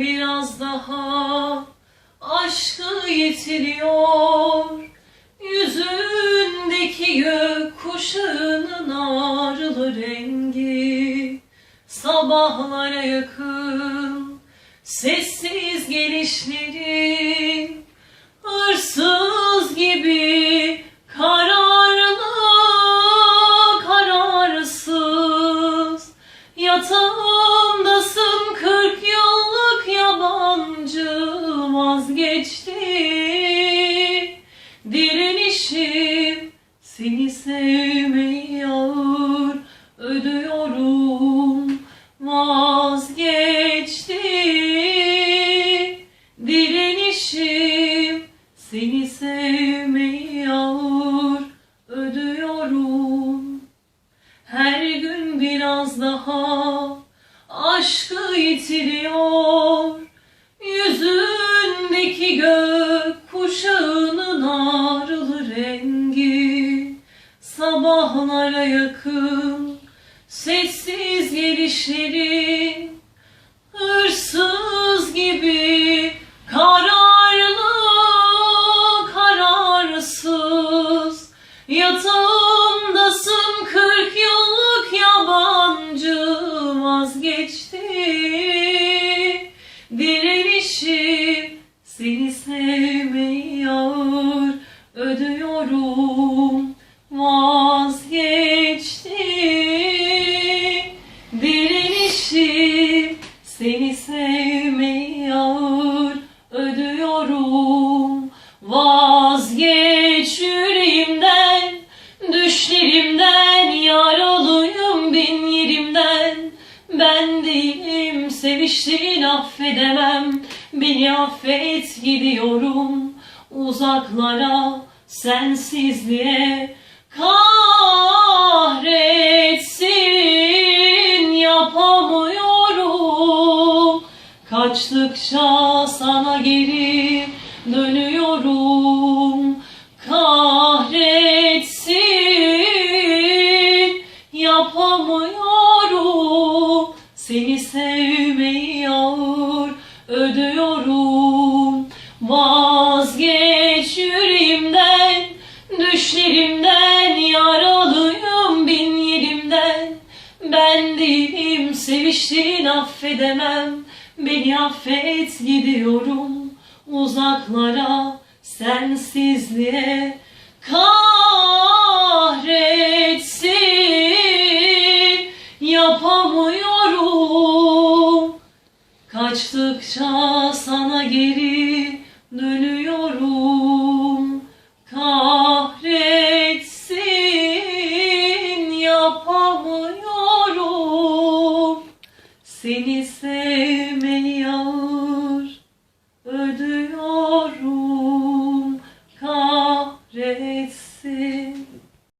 biraz daha aşkı yitiriyor. Yüzündeki gök kuşağının ağrılı rengi sabahlara yakın sessiz gelişlerin seni sevmeyi ağır ödüyorum. Vazgeçti. Direnişim seni sevmeyi ağır ödüyorum. Her gün biraz daha aşkı yitiriyor Yüzündeki gök kuşağının Sabahlara yakın sessiz gelişlerin Hırsız gibi kararlı kararsız. Yatağımdasın kırk yıllık yabancı vazgeçti. Direnişim seni sevmeyi ağır ödüyorum seviştiğin affedemem Beni affet gidiyorum. Uzaklara sensizliğe Kahretsin yapamıyorum. Kaçtıkça sana geri dönüyorum Vazgeç yüreğimden Düşlerimden yaralıyım bin yerimden. Ben değilim seviştiğin affedemem Beni affet gidiyorum uzaklara sensizliğe. Kahretsin yapamıyorum. Kaçtıkça sana geri Dönüyorum. Kahretsin yapamıyorum. Seni sevmeyi ağır ödüyorum.